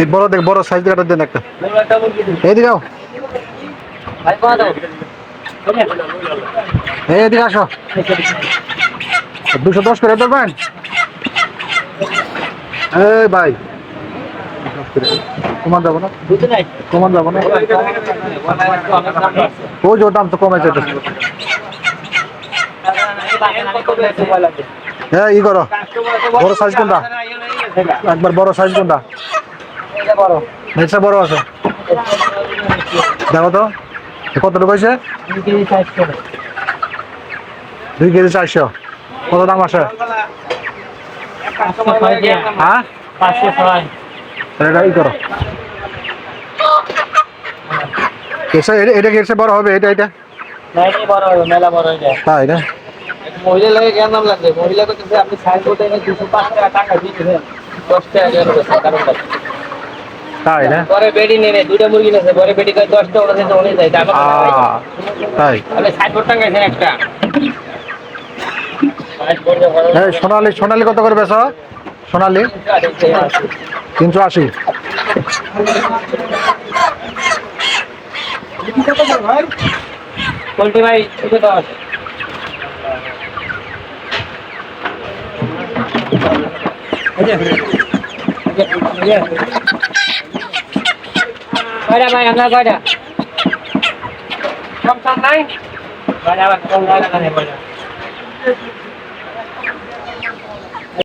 এই বড় দেখ, বড় সাইজ কাটা দেন একটা। এইদিকে আও। এই এদিকে আসো। দুশো দশ করে দেবেন এই ভাই। কমান যাব না? কমান যাব না? যে দাম তো কমেছে ই করো। বড় সাইজ কোনটা? একবার বড় সাইজ কোনটা? বড় আছে। দেখো তো কতটুকু হয়েছে? দুই কেজি চারশো। কত দাম আছে? হ্যাঁ? এটা বড় হবে? এটা এটা? মহিলা লাগে কেন লাগবে। মহিলা আপনি দশ কারণ তাই না? পরে বেডি নিয়ে নেয় দুইটা মুরগি নিয়েছে পরে বেডি করে দশ টাকা ওরা দিতে অনেক যায় নাই। তাই। আপনি ষাট টাকা গেছেন একটা। এই সোনালি সোনালি কত করে বেচা সোনালি? তিনশো আশি। পোল্ট্রি ভাই দুটো দশ কয়টা ভাই আমরা কয়টা কম সম নাই কয়টা আবার কম কয়টা